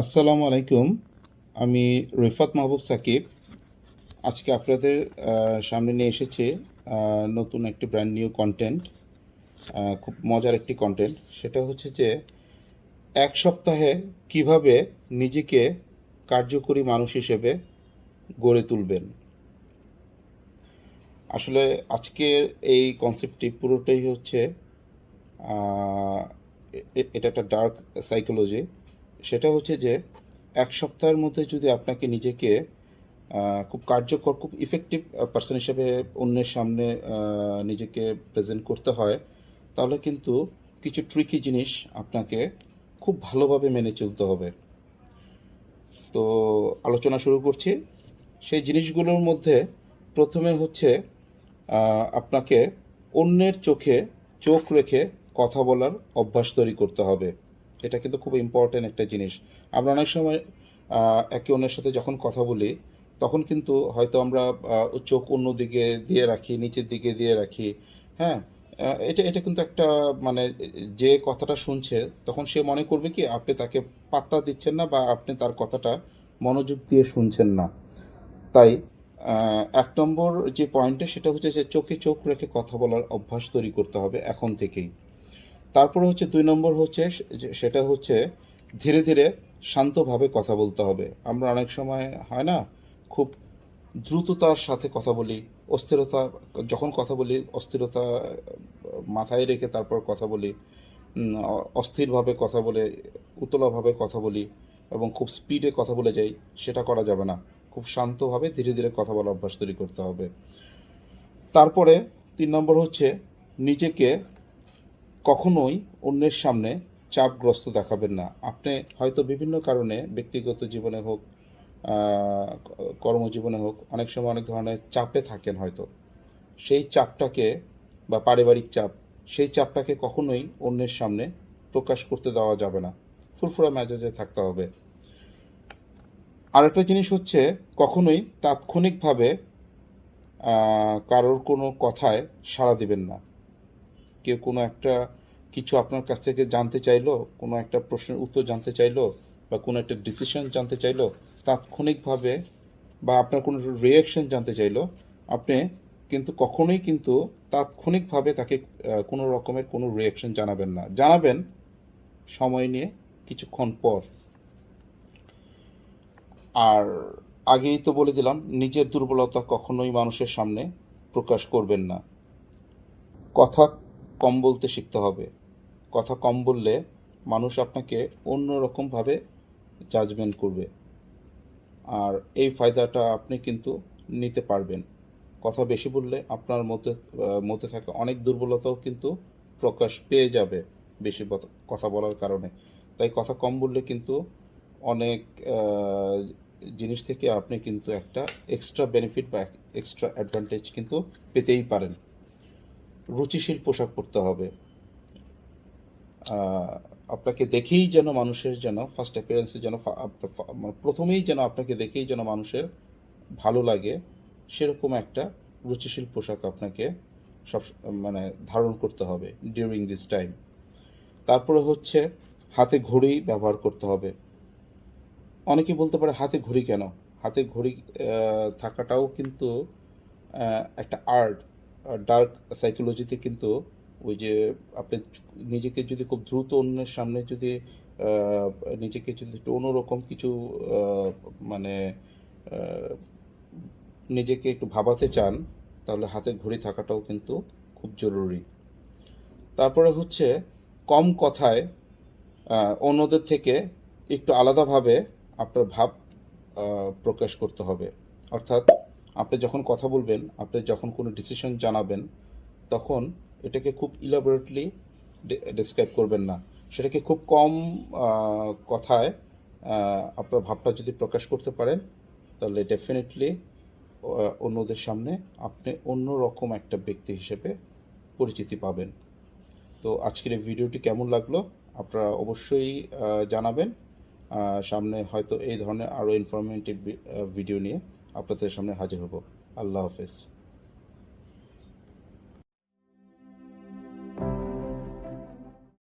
আসসালামু আলাইকুম, আমি রিফাত মাহবুব সাকিব। আজকে আপনাদের সামনে নিয়ে এসেছি নতুন একটি ব্র্যান্ড নিউ কন্টেন্ট খুব মজার একটি কন্টেন্ট সেটা হচ্ছে যে, এক সপ্তাহে কীভাবে নিজেকে কার্যকরী মানুষ হিসেবে গড়ে তুলবেন। আসলে আজকের এই কনসেপ্টটি পুরোটাই হচ্ছে এটা একটা ডার্ক সাইকোলজি সেটা হচ্ছে যে, এক সপ্তাহের মধ্যে যদি আপনাকে নিজেকে খুব কার্যকর, খুব ইফেক্টিভ পার্সন হিসেবে অন্যের সামনে নিজেকে প্রেজেন্ট করতে হয়, তাহলে কিন্তু কিছু ট্রিকি জিনিস আপনাকে খুব ভালোভাবে মেনে চলতে হবে। তো আলোচনা শুরু করছি। সেই জিনিসগুলোর মধ্যে প্রথমে হচ্ছে আপনাকে অন্যের চোখে চোখ রেখে কথা বলার অভ্যাস তৈরি করতে হবে। এটা কিন্তু খুব ইম্পর্ট্যান্ট একটা জিনিস। আমরা অনেক সময় একে অন্যের সাথে যখন কথা বলি, তখন কিন্তু হয়তো আমরা চোখ অন্য দিকে দিয়ে রাখি, নিচের দিকে দিয়ে রাখি। হ্যাঁ এটা এটা কিন্তু একটা মানে যে কথাটা শুনছে, তখন সে মনে করবে কি, আপনি তাকে পাত্তা দিচ্ছেন না বা আপনি তার কথাটা মনোযোগ দিয়ে শুনছেন না। তাই এক নম্বর যে পয়েন্টটা সেটা হচ্ছে যে চোখে চোখ রেখে কথা বলার অভ্যাস তৈরি করতে হবে এখন থেকেই। তারপরে হচ্ছে দুই নম্বর হচ্ছে সেটা হচ্ছে ধীরে ধীরে শান্তভাবে কথা বলতে হবে। আমরা অনেক সময় হয় না, খুব দ্রুততার সাথে কথা বলি, অস্থিরতা, যখন কথা বলি, অস্থিরতা মাথায় রেখে তারপর কথা বলি অস্থিরভাবে কথা বলে, উতলাভাবে কথা বলি এবং খুব স্পিডে কথা বলে যাই, সেটা করা যাবে না। খুব শান্তভাবে ধীরে ধীরে কথা বলার অভ্যাস তৈরি করতে হবে। তারপরে তিন নম্বর হচ্ছে নিজেকে কখনোই অন্যের সামনে চাপগ্রস্ত দেখাবেন না। আপনি হয়তো বিভিন্ন কারণে, ব্যক্তিগত জীবনে হোক কর্মজীবনে হোক, অনেক সময় অনেক ধরনের চাপে থাকেন হয়তো। সেই চাপটাকে বা পারিবারিক চাপ, সেই চাপটাকে কখনোই অন্যের সামনে প্রকাশ করতে দেওয়া যাবে না। ফুরফুরা মেজাজে থাকতে হবে। আরেকটা জিনিস হচ্ছে, কখনোই তাৎক্ষণিকভাবে কারোর কোনো কথায় সাড়া দিবেন না। কেউ কোনো একটা কিছু আপনার কাছ থেকে জানতে চাইলো, কোনো একটা প্রশ্নের উত্তর জানতে চাইলো বা কোনো একটা ডিসিশন জানতে চাইলো, তাৎক্ষণিকভাবে বা আপনার কোনো রিয়াকশন জানতে চাইলো, আপনি কিন্তু কখনোই কিন্তু তাৎক্ষণিকভাবে তাকে কোনো রকমের কোনো রিয়াকশন জানাবেন না। জানাবেন সময় নিয়ে কিছুক্ষণ পর। আর আগেই তো বলে দিলাম, নিজের দুর্বলতা কখনোই মানুষের সামনে প্রকাশ করবেন না। কথা কম বলতে শিখতে হবে। কথা কম বললে মানুষ আপনাকে অন্য রকমভাবে জাজমেন্ট করবে। আর এই ফায়দাটা আপনি কিন্তু নিতে পারবেন। কথা বেশি বললে আপনার মধ্যে মধ্যে থাকা অনেক দুর্বলতাও কিন্তু প্রকাশ পেয়ে যাবে বেশি কথা বলার কারণে। তাই কথা কম বললে কিন্তু অনেক জিনিস থেকে আপনি কিন্তু একটা এক্সট্রা বেনিফিট বা এক্সট্রা অ্যাডভান্টেজ কিন্তু পেতেই পারেন। রুচিশীল পোশাক পরতে হবে। আপনাকে দেখেই যেন মানুষের যেন ফার্স্ট অ্যাপিয়ারেন্সে যেন মানে প্রথমেই যেন আপনাকে দেখেই যেন মানুষের ভালো লাগে, সেরকম একটা রুচিশীল পোশাক আপনাকে সব মানে ধারণ করতে হবে ডিউরিং দিস টাইম তারপরে হচ্ছে হাতে ঘড়ি ব্যবহার করতে হবে। অনেকে বলতে পারে হাতে ঘড়ি কেন? হাতে ঘড়ি থাকাটাও কিন্তু একটা আর্ট ডার্ক সাইকোলজিতে কিন্তু ওই যে আপনি নিজেকে যদি খুব দ্রুত অন্যের সামনে যদি নিজেকে যদি একটু অন্যরকম কিছু মানে নিজেকে একটু ভাবাতে চান, তাহলে হাতে ঘড়ি থাকাটাও কিন্তু খুব জরুরি। তারপরে হচ্ছে কম কথায় অন্যদের থেকে একটু আলাদাভাবে আপনার ভাব প্রকাশ করতে হবে। অর্থাৎ আপনি যখন কথা বলবেন, আপনি যখন কোনো ডিসিশন জানাবেন, তখন এটাকে খুব ইলাবোরেটলি ডিসক্রাইব করবেন না। সেটাকে খুব কম কথায় আপনার ভাবটা যদি প্রকাশ করতে পারেন, তাহলে ডেফিনেটলি অন্যদের সামনে আপনি অন্য রকম একটা ব্যক্তি হিসেবে পরিচিতি পাবেন। তো আজকের এই ভিডিওটি কেমন লাগল? আপনারা অবশ্যই জানাবেন। সামনে হয়তো এই ধরনের আরও ইনফরমেটিভ ভিডিও নিয়ে আপনাদের সামনে হাজির হব। আল্লাহ হাফেজ।